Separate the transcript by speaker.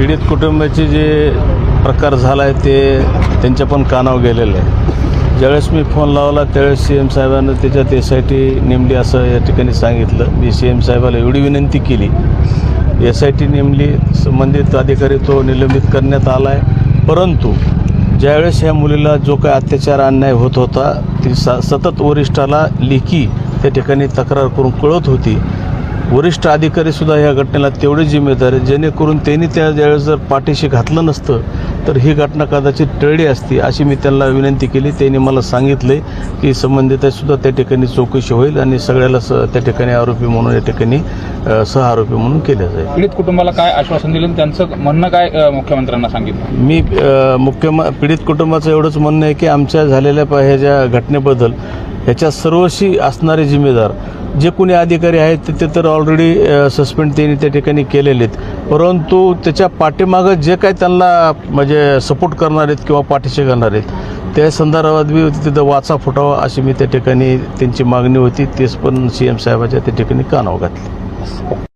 Speaker 1: पीडित कुटुंबाचे जे प्रकार झाला आहे ते त्यांच्या पण कानावर गेलेलं आहे. ज्यावेळेस मी फोन लावला त्यावेळेस सी एम साहेबांना त्याच्यात एस आय टी नेमली असं या ठिकाणी सांगितलं. मी सी एम साहेबाला एवढी विनंती केली. एस आय टी नेमली संबंधित अधिकारी तो निलंबित करण्यात आला आहे परंतु ज्यावेळेस ह्या मुलीला जो काही अत्याचार अन्याय होत होता ती सा सतत वरिष्ठाला लेखी त्या ठिकाणी तक्रार करून कळत होती. वरिष्ठ अधिकारीसुद्धा या घटनेला तेवढे जिम्मेदार आहे. जेणेकरून त्यांनी त्या ज्यावेळेस जर पाठीशी घातलं नसतं तर ही घटना कदाचित टळली असती अशी मी त्यांना विनंती केली. त्यांनी मला सांगितले की संबंधितासुद्धा त्या ठिकाणी चौकशी होईल आणि सगळ्याला स त्या ठिकाणी आरोपी म्हणून या ठिकाणी अ, सहआरोपी म्हणून केलं जाईल.
Speaker 2: पीडित कुटुंबाला काय आश्वासन दिलं त्यांचं म्हणणं काय मुख्यमंत्र्यांना सांगितलं?
Speaker 1: मी मुख्य पीडित कुटुंबाचं एवढंच म्हणणं आहे की आमच्या झालेल्या ह्या ज्या घटनेबद्दल ह्याच्या सर्वशी असणारे जिम्मेदार जे कोणी अधिकारी आहेत ते- तर ऑलरेडी सस्पेंड त्यांनी त्या ठिकाणी केलेले आहेत. परंतु त्याच्या पाठीमागं जे काही त्यांना म्हणजे सपोर्ट करणार आहेत किंवा पाठीशी करणार आहेत त्या संदर्भात बी तिथं वाचा फुटावा अशी मी त्या ठिकाणी त्यांची मागणी होती. तेच पण सी एम साहेबाच्या त्या ठिकाणी कानाव घातली.